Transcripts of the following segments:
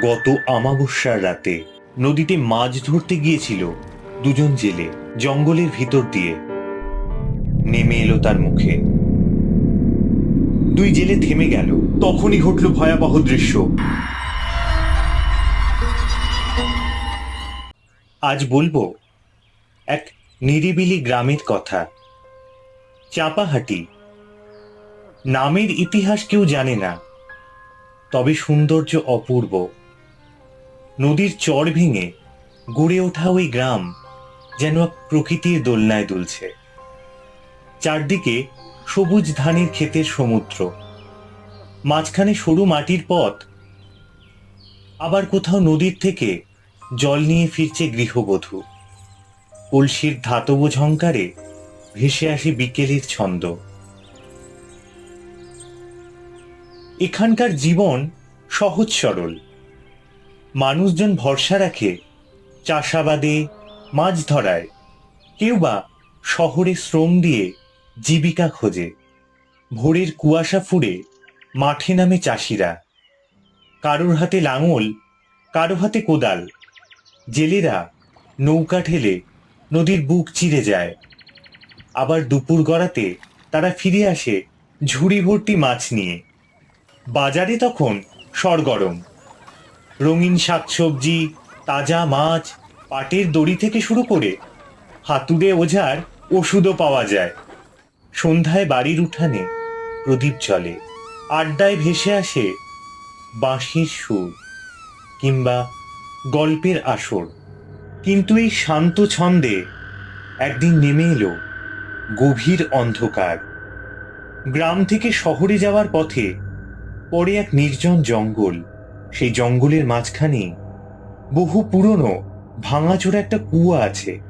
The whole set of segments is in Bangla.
গত আমাবস্যার রাতে নদীতে মাছ ধরতে গিয়েছিল দুজন জেলে জঙ্গলের ভিতর দিয়ে। নেমে এলো তার মুখে। দুই জেলে থেমে গেল। তখনই ঘটল ভয়াবহ দৃশ্য। আজ বলব, এক নিরিবিলি গ্রামের কথা। চাপাহাটি। নামের ইতিহাস কেউ জানে না, তবে সৌন্দর্য অপূর্ব। নদীর চর ভেঙে গড়ে ওঠা ওই গ্রাম যেন এক প্রকৃতির দোলনায় দুলছে। চারদিকে সবুজ ধানের ক্ষেতের সমুদ্র। মাঝখানে সরু মাটির পথ। আবার কোথাও নদীর থেকে জল নিয়ে ফিরছে গৃহবধূ। কলসির ধাতব ঝঙ্কারে ভেসে আসে বিকেলের ছন্দ। এখানকার জীবন সহজ সরল। মানুষজন ভরসা রাখে চাষাবাদে মাছ ধরায়। কেউ বা শহরে শ্রম দিয়ে জীবিকা খোঁজে। ভোরের কুয়াশা ফুড়ে মাঠে নামে চাষিরা। কারোর হাতে লাঙল, কারও হাতে কোদাল। জেলেরা নৌকা ঠেলে নদীর বুক চিরে যায়। আবার দুপুর গড়াতে তারা ফিরে আসে ঝুড়ি ভর্তি মাছ নিয়ে। বাজারে তখন সরগরম। রঙিন শাকসবজি তাজা মাছ, পাটের দড়ি থেকে শুরু করে হাতুড়ে ওঝার ওষুধও পাওয়া যায়। সন্ধ্যায় বাড়ির উঠানে প্রদীপ জ্বলে। আড্ডায় ভেসে আসে বাঁশির সুর কিংবা গল্পের আসর। কিন্তু এই শান্ত ছন্দে একদিন নেমে এলো গভীর অন্ধকার। গ্রাম থেকে শহরে যাওয়ার পথে পরে এক নির্জন জঙ্গল। সেই জঙ্গলের মাঝখানে বহু পুরনো ভাঙাচোরা একটা কুয়া আছে।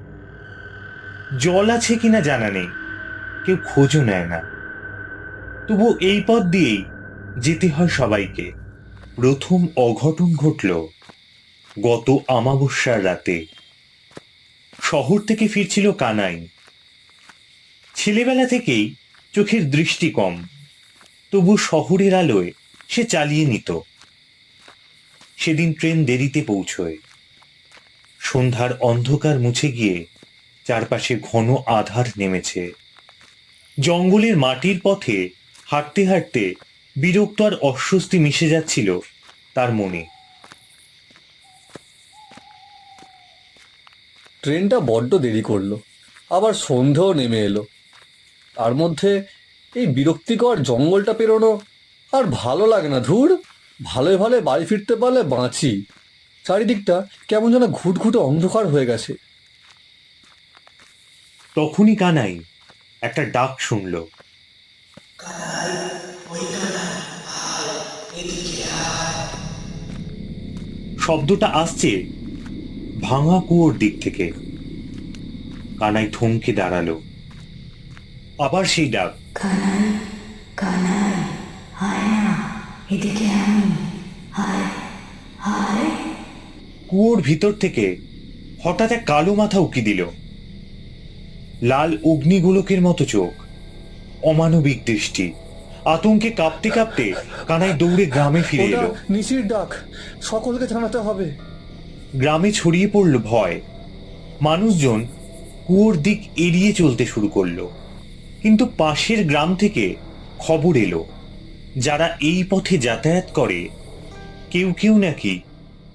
জল আছে কিনা জানা নেই। কেউ খোঁজও নেয় না। তবু এই পথ দিয়েই যেতে হয় সবাইকে। প্রথম অঘটন ঘটল গত আমাবস্যার রাতে। শহর থেকে ফিরছিল কানাই। ছেলেবেলা থেকেই চোখের দৃষ্টি কম। তবু শহরের আলোয় সে চালিয়ে নিত। সেদিন ট্রেন দেরিতে পৌঁছয়। সন্ধ্যার অন্ধকার মুছে গিয়ে চারপাশে ঘন আধার নেমেছে। জঙ্গলের মাটির পথে হাঁটতে হাঁটতে বিরক্ত আর অস্বস্তি মিশে যাচ্ছিল তার মনে। ট্রেনটা বড্ড দেরি করল, আবার সন্ধেও নেমে এলো। তার মধ্যে এই বিরক্তিকর জঙ্গলটা পেরোনো আর ভালো লাগে না ধুর। ভালোই ভালো বাড়ি ফিরতে পারলে বাঁচি। চারিদিকটা কেমন যেন ঘুটঘুটে অন্ধকার হয়ে গেছে। তখনই কানাই একটা ডাক শুনল। শব্দটা আসছে ভাঙা কুয়োর দিক থেকে। কানাই থমকে দাঁড়াল। আবার সেই ডাক কানাই কানাই আয় না এদিকে আমি আয় আয় কুয়োর ভিতর থেকে হঠাৎ এক কালো মাথা উকি দিল। লাল অগ্নিগোলকের মতো চোখ অমানবিক দৃষ্টি আতঙ্কে কাঁপতে কাঁপতে কানাই দৌড়ে গ্রামে ফিরে এলো। নিশির ডাক সকলকে জানাতে হবে। গ্রামে ছড়িয়ে পড়ল ভয়। মানুষজন কুয়োর দিক এড়িয়ে চলতে শুরু করল। কিন্তু পাশের গ্রাম থেকে খবর এলো যারা এই পথে যাতায়াত করে কেউ কেউ নাকি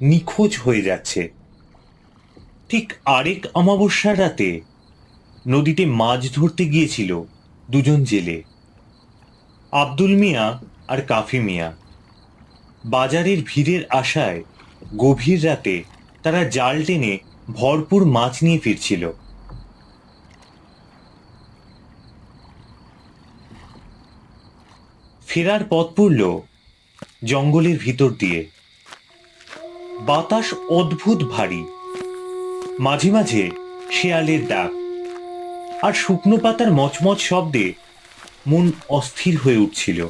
নিখোঁজ হয়ে যাচ্ছে। ঠিক আরেক অমাবস্যার রাতে নদীতে মাছ ধরতে গিয়েছিল দুজন জেলে, আব্দুল মিয়া আর কাফি মিয়া। বাজারের ভিড়ের আশায় গভীর রাতে তারা জাল টেনে ভরপুর মাছ নিয়ে ফিরছিল। ফেরার পথ পড়ল জঙ্গলের ভিতর দিয়ে। বাতাস অদ্ভুত ভারী। মাঝে মাঝে শেয়ালের ডাক আর শুকনো পাতার মচমচ শব্দে মন অস্থির হয়ে উঠছিল।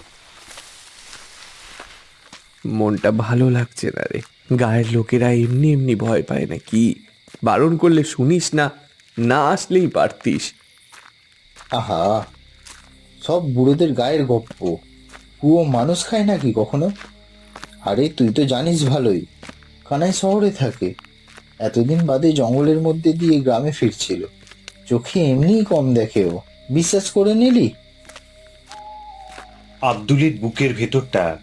মনটা ভালো লাগছে না রে। গায়ের লোকেরা এমনি এমনি ভয় পায় না কি? বারণ করলে শুনিস না না আসলেই পারতিস। আহা সব বুড়োদের গায়ের গপ্প। কুয়ো মানুষ খায় নাকি কখনো? আরে তুই তো জানিস ভালোই। কানাই শহরে থাকে। এতদিন বাদে জঙ্গলের মধ্যে দিয়ে গ্রামে ফিরছিল। চোখে এমনিই কম দেখে ও। বিশ্বাস করে নিলি? আব্দুলের বুকের ভেতরটা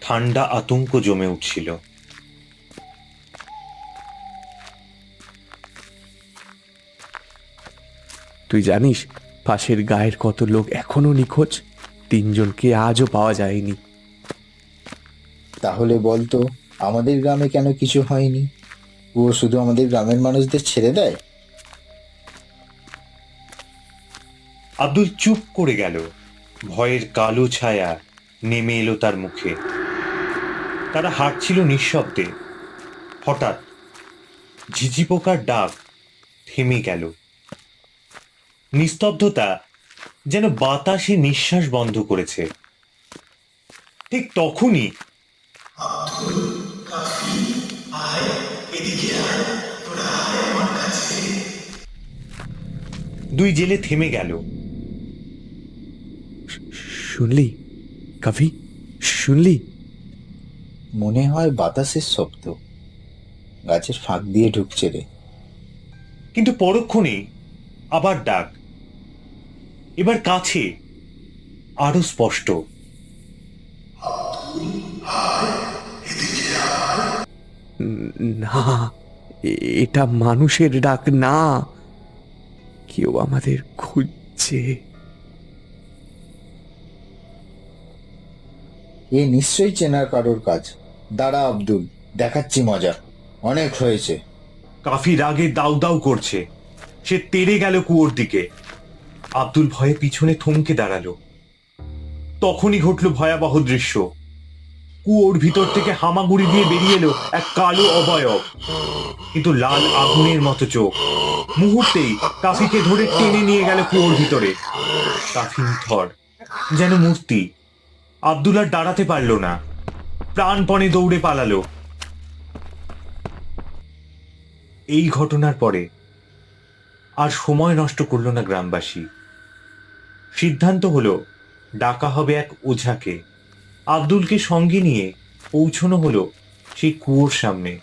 ঠান্ডা আতঙ্ক জমে উঠছিল। তুই জানিস পাশের গায়ের কত লোক এখনও নিখোঁজ? তিনজনকে আজও পাওয়া যায়নি। তাহলে বলতো আমাদের গ্রামে কেন কিছু হয়নি? ও শুধু আমাদের গ্রামের মানুষদের ছেড়ে দেয়? আব্দুল চুপ করে গেল। ভয়ের কালো ছায়া নেমে এলো তার মুখে। তারা হাঁটছিল নিঃশব্দে। হঠাৎ ঝিঝি পোকার ডাক থেমে গেল। নিস্তব্ধতা যেন বাতাসে নিঃশ্বাস বন্ধ করেছে। ঠিক তখনই দুই জেলে থেমে গেল। শুনলি কাফি? শুনলি? মনে হয় বাতাসের শব্দ। গাছের ফাঁক দিয়ে ঢুকছে রে। কিন্তু পরক্ষণেই আবার ডাক। এবার কাছে আরও স্পষ্ট। না এটা মানুষের ডাক না। কেউ আমাদের খুঁজছে। এ নিশ্চয়ই চেনার কারোর কাজ। দাঁড়া আব্দুল দেখাচ্ছি মজা। অনেক হয়েছে। কাফি রাগে দাউ দাউ করছে। সে তেড়ে গেল কুয়োর দিকে। আব্দুল ভয়ে পিছনে থমকে দাঁড়াল। তখনই ঘটল ভয়াবহ দৃশ্য। কুয়োর ভিতর থেকে হামাগুড়ি দিয়ে বেরিয়ে এলো এক কালো অবয়ব। কিন্তু লাল আগুনের মতো চোখ। মুহূর্তেই কাফিকে ধরে টেনে নিয়ে গেল কুয়োর ভিতরে। কাফি নিথর যেন মূর্তি। আব্দুল আর দাঁড়াতে পারল না। প্রাণপণে দৌড়ে পালালো। এই ঘটনার পরে আর সময় নষ্ট করল না গ্রামবাসী। সিদ্ধান্ত হলো, ডাকা হবে এক ওঝাকে। আব্দুলকে সঙ্গে নিয়ে পৌঁছনো হলো সেই কুয়োর সামনে।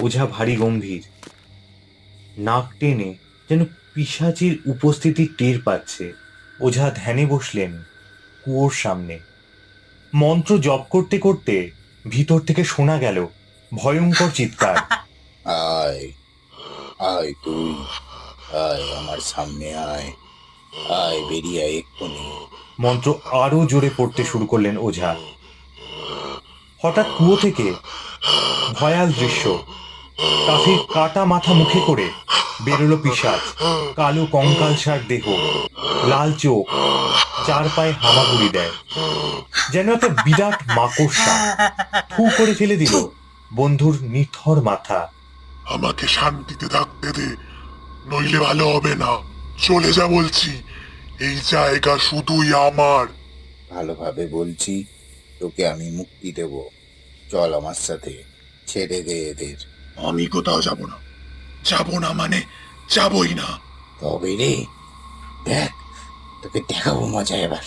ওঝা ভারী গম্ভীর। নাক টেনে যেন পিসাচির উপস্থিতি টের পাচ্ছে। ওঝা ধ্যানে বসলেন কুয়োর সামনে। মন্ত্র জপ করতে করতে ভিতর থেকে শোনা গেল ভয়ঙ্কর চিৎকার। আয় আয় আয় আমার সামনে আয় আয় বেরিয়ে এক্ষুনি। মন্ত্র আরও জোরে পড়তে শুরু করলেন ওঝা। হঠাৎ কুয়ো থেকে ভয়াল দৃশ্য। কাফির কাটা মাথা মুখে করে বেরোলো পিসাচ কালো কঙ্কালসার দেহ, লাল চোখ, চার পায়ে হামাগুড়ি দেয়। যেন একটা বিরাট মাকড়সা ফু করে ফেলে দিল বন্ধুর নিথর মাথা। আমাকে শান্তিতে থাকতে দে, নইলে ভালো হবে না। চলে যা বলছি। এই জায়গা শুধুই আমার। ভালোভাবে বলছি তোকে আমি মুক্তি দেব। চল আমার সাথে ছেড়ে দে এদের। আমি কোথাও যাব না। যাব না মানে যাবই না। তবে রে দেখ তোকে দেখাবো মজা এবার।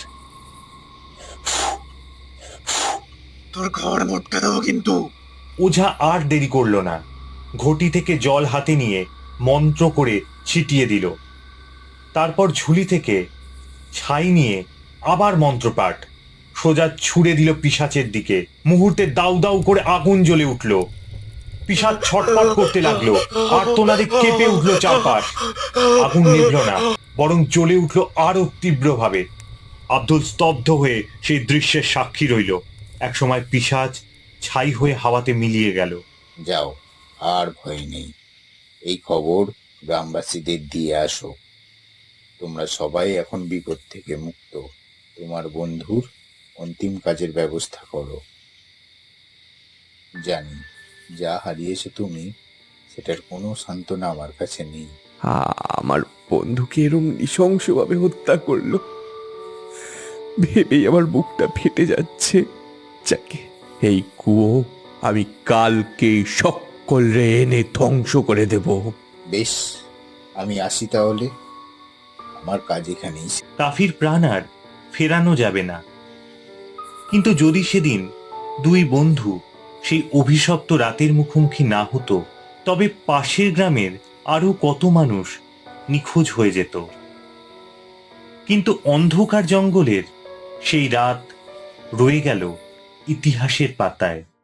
তোর ঘর মোটকে দেবো কিন্তু। ওঝা আর দেরি করল না। ঘটি থেকে জল হাতে নিয়ে মন্ত্র করে ছিটিয়ে দিল। তারপর ঝুলি থেকে ছাই নিয়ে আবার মন্ত্রপাঠ। সোজা ছুড়ে দিল পিসাচের দিকে। মুহূর্তে দাউ দাউ করে আগুন জ্বলে উঠল। পিসাচ ছটপট করতে লাগল। আর্তনাদে কেঁপে উঠল চারপাশ। আগুন নিভল না, বরং জ্বলে উঠল আরও তীব্রভাবে। আব্দুল স্তব্ধ হয়ে সেই দৃশ্যের সাক্ষী রইল। একসময় পিসাচ ছাই হয়ে হাওয়াতে মিলিয়ে গেল। যাও, আর ভয় নেই। এই খবর গ্রামবাসীদের দিয়ে আসো। তোমরা সবাই এখন বিপদ থেকে মুক্ত। তোমার বন্ধুর অন্তিম কাজের ব্যবস্থা করো। জানি যা হারিয়েছো তুমি সেটার কোনো সান্ত্বনা আমার কাছে নেই। আমার বন্ধুকে এরম নৃশংসভাবে হত্যা করল। ভেবেই আমার বুকটা ফেটে যাচ্ছে। যাকে এই কুয়ো আমি কালকে সকলে এনে ধ্বংস করে দেব। বেশ আমি আসি তাহলে। আমার কাজ এখানেই কাফির প্রাণ আর ফেরানো যাবে না। কিন্তু যদি সেদিন দুই বন্ধু সেই অভিশপ্ত রাতের মুখোমুখি না হতো, তবে পাশের গ্রামের আরও কত মানুষ নিখোঁজ হয়ে যেত। কিন্তু অন্ধকার জঙ্গলের সেই রাত রয়ে গেল ইতিহাসের পাতায়।